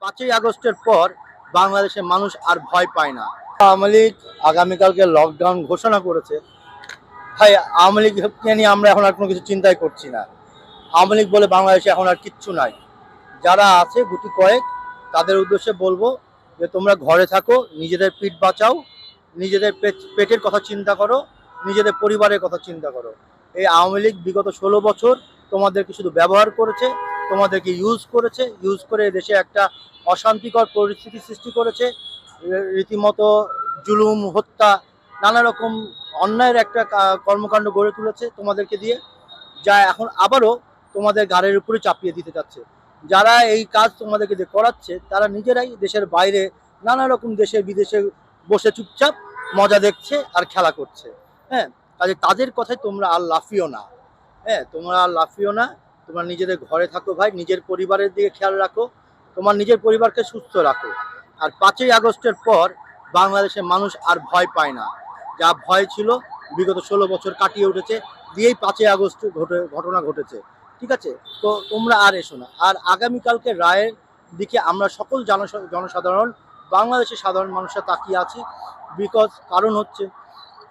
পাঁচই আগস্টের পর বাংলাদেশের মানুষ আর ভয় পায় না। আওয়ামী লীগ আগামীকালকে লকডাউন ঘোষণা করেছে। ভাই, আওয়ামী লীগকে নিয়ে আমরা এখন আর কোনো কিছু চিন্তাই করছি না। আওয়ামী লীগ বলে বাংলাদেশে এখন আর কিচ্ছু নাই। যারা আছে, গুটি কয়েক, তাদের উদ্দেশ্যে বলব যে তোমরা ঘরে থাকো, নিজেদের পিঠ বাঁচাও, নিজেদের পেট- পেটের কথা চিন্তা করো, নিজেদের পরিবারের কথা চিন্তা করো। এই আওয়ামী লীগ বিগত ষোলো বছর তোমাদেরকে শুধু ব্যবহার করেছে তোমাদেরকে ইউজ করেছে ইউজ করে দেশে একটা অশান্তিকর পরিস্থিতি সৃষ্টি করেছে। রীতিমতো জুলুম, হত্যা, নানা রকম অন্যায়ের একটা কর্মকাণ্ড গড়ে তুলেছে তোমাদেরকে দিয়ে, যা এখন আবারও তোমাদের ঘাড়ের উপরে চাপিয়ে দিতে যাচ্ছে। যারা এই কাজ তোমাদেরকে যে করাচ্ছে, তারা নিজেরাই দেশের বাইরে নানা রকম দেশে বিদেশে বসে চুপচাপ মজা দেখছে আর খেলা করছে। হ্যাঁ কাজে তাদের কথায় তোমরা আর লাফিও না। হ্যাঁ তোমরা আর লাফিও না। তোমরা নিজেদের ঘরে থাকো ভাই, নিজের পরিবারের দিকে খেয়াল রাখো, তোমার নিজের পরিবারকে সুস্থ রাখো। আর পাঁচই আগস্টের পর বাংলাদেশের মানুষ আর ভয় পায় না। যা ভয় ছিল, বিগত ষোলো বছর কাটিয়ে উঠেছে, দিয়েই পাঁচই আগস্ট ঘটে, ঘটনা ঘটেছে। ঠিক আছে? তো তোমরা আর এসো না। আর আগামীকালকে রায়ের দিকে আমরা সকল জনস- জনসাধারণ, বাংলাদেশের সাধারণ মানুষরা তাকিয়ে আছি। বিকজ কারণ হচ্ছে,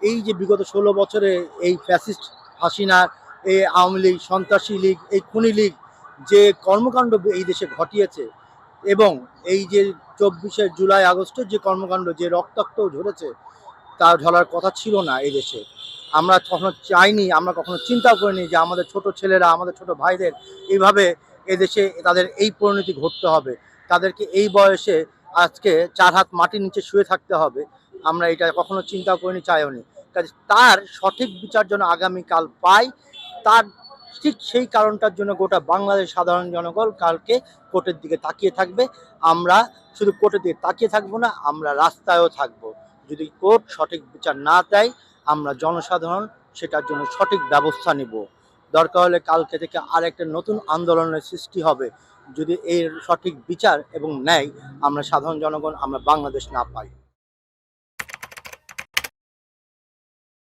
এই যে বিগত ষোলো বছরে এই ফ্যাসিস্ট হাসিনার এই আওয়ামী লীগ, সন্ত্রাসী লীগ, এই খুনি লীগ যে কর্মকাণ্ড এই দেশে ঘটিয়েছে এবং এই যে চব্বিশে জুলাই, আগস্টের যে কর্মকাণ্ড, যে রক্তাক্ত ঝরেছে, তা ঝরার কথা ছিল না এই দেশে। আমরা কখনো চাইনি, আমরা কখনো চিন্তাও করিনি যে আমাদের ছোট ছেলেরা, আমাদের ছোট ভাইদের এইভাবে এদেশে তাদের এই পরিণতি ঘটতে হবে। তাদেরকে এই বয়সে আজকে চার হাত মাটির নিচে শুয়ে থাকতে হবে। আমরা এটা কখনো চিন্তা করিনি, চাইওনি। কাজে তার সঠিক বিচার যেন আগামীকাল পাই তার ঠিক সেই কারণটার জন্য গোটা বাংলাদেশ সাধারণ জনগণ কালকে কোর্টের দিকে তাকিয়ে থাকবে। আমরা শুধু কোর্টের দিকে তাকিয়ে থাকব না, আমরা রাস্তায়ও থাকব। যদি কোর্ট সঠিক বিচার না দেয়, আমরা জনসাধারণ সেটার জন্য সঠিক ব্যবস্থা নিব। দরকার হলে কালকে থেকে আরেকটা নতুন আন্দোলনের সৃষ্টি হবে। যদি এর সঠিক বিচার এবং ন্যায় আমরা সাধারণ জনগণ, আমরা বাংলাদেশ না পাই।